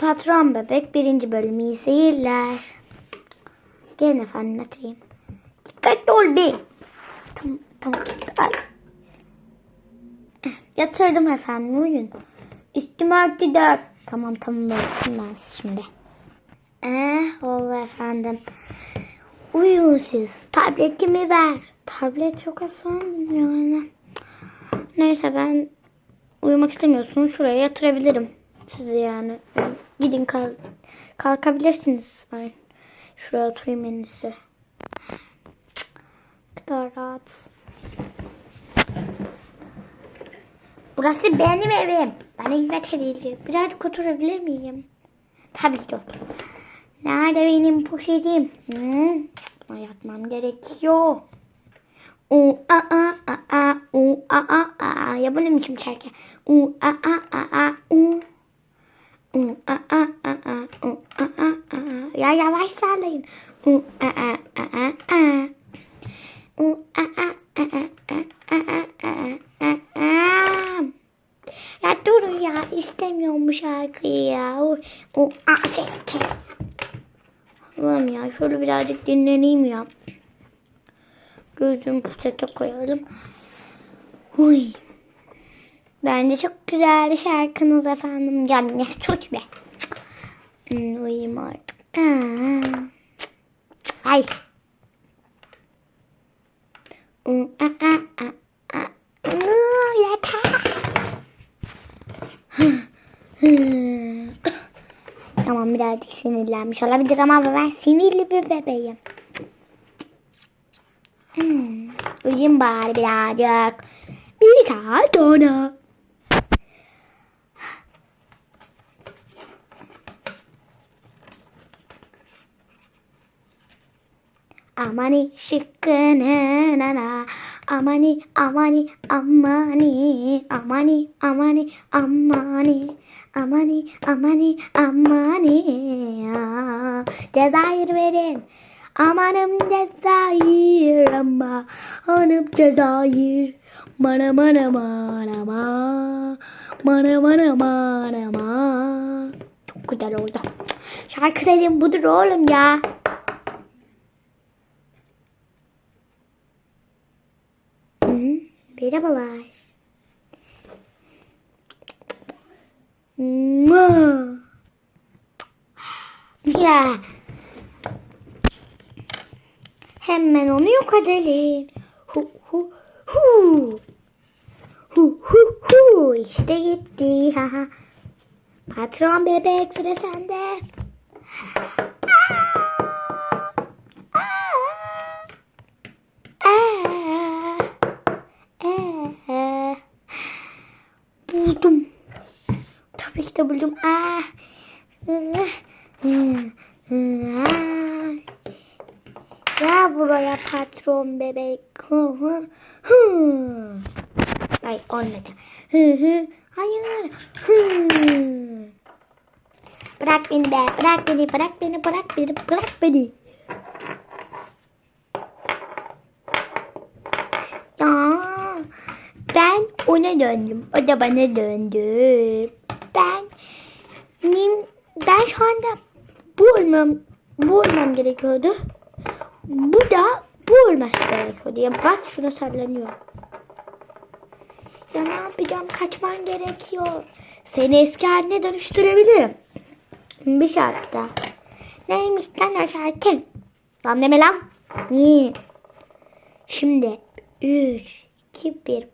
Patron Bebek birinci bölümü iyi seyirler. Gelin efendim yatırayım. Dikkatli ol be. Tamam tamam. Ay. Yatırdım efendim uyuyun. Üstüm artı dört. Tamam tamam yatırım ben şimdi. Eh oldu efendim. Uyuyun siz. Tabletimi ver. Tablet yok efendim yani. Neyse ben uyumak istemiyorsunuz. Şuraya yatırabilirim. Sizi yani. Gidin kal kalkabilirsiniz. Ben şuraya oturayım en. Ne kadar rahat. Burası benim evim. Bana hizmet edilecek. Birazcık oturabilir miyim? Tabii ki otur. Nerede benim poşetim? Hmm, buna yatmam gerekiyor. U a a a a u a a a ya bu ne biçim şarkı? U a a a a u ya yavaş sallayın. Ya durun ya istemiyorum bu şarkıyı ya. Aa, seni kes. Allah'ım ya şöyle birazcık dinleneyim ya. Gözüm pusete koyalım. Uy. Bence çok güzel şarkınız efendim. Ya ne suç be. Hmm, uyuyayım artık. Ay. Tamam birazcık sinirlenmiş olabilir ama ben sinirli bir bebeğim. Hmm, uyuyayım bari birazcık. Bir saat sonra. Amani şıkkını nana amani amani amani. Amani amani amani. Amani amani amani. Cezayir verin. Amanım Cezayir ama hanım Cezayir. Mana mana mana ma. Mana mana mana ma. Çok güzel oldu. Şarkı dedim budur oğlum ya Merhabalar. Ya. Hemen onu yok edelim. Hu hu hu. Hu hu hu. İşte gitti. Ha ha. Patron bebek sıra sende. Aa. Ee, buldum. Tabii ki de buldum. Aa. Gel buraya patron bebek. Ay olmadı. Hayır. Bırak beni be. Bırak beni. Bırak beni. Bırak beni. Bırak beni. Ya ben ona döndüm. O da bana döndü. Ben nin- ben şu anda bu olmam bu olmam gerekiyordu. Bu da bu olması gerekiyordu. Ya bak şuna sallanıyor. Ya ne yapacağım? Kaçman gerekiyor. Seni eski haline dönüştürebilirim. Bir şartta. Neymiş lan o şarkı? Lan deme lan. İyi. Şimdi 3, 2, 1.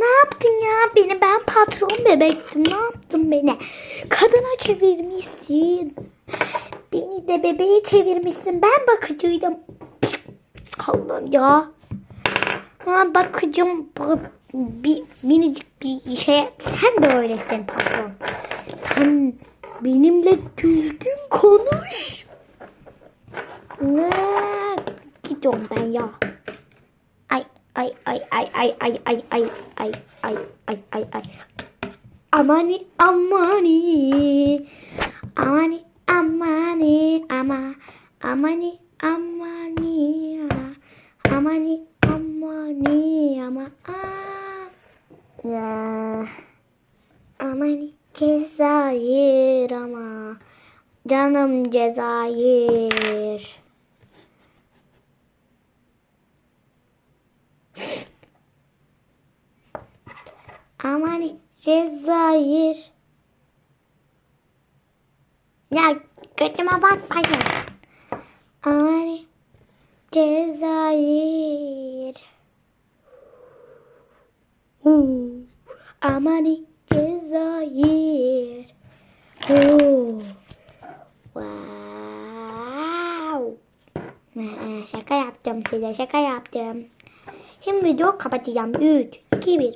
Ne yaptın ya beni? Ben patron bebektim. Ne yaptın beni? Kadına çevirmişsin. Beni de bebeğe çevirmişsin. Ben bakıcıydım. Allah'ım ya. Ha bakıcım bir minicik bir şey. Sen de öylesin patron. Sen benimle düzgün konuş. Ne? Gidiyorum ben ya. Ay ay ay ay ay ay ay ay ay ay ay ay ay. Amani amani amani amani ama amani amani amani amani ama ah. Ya. Amani Cezayir ama. Canım Cezayir. Aman Cezayir. Ya götüme bakmayın. Aman Cezayir. Huu. Aman Cezayir. Huu. Wow. Ee, Şaka yaptım size şaka yaptım. Şimdi video kapatacağım. 3, 2, 1.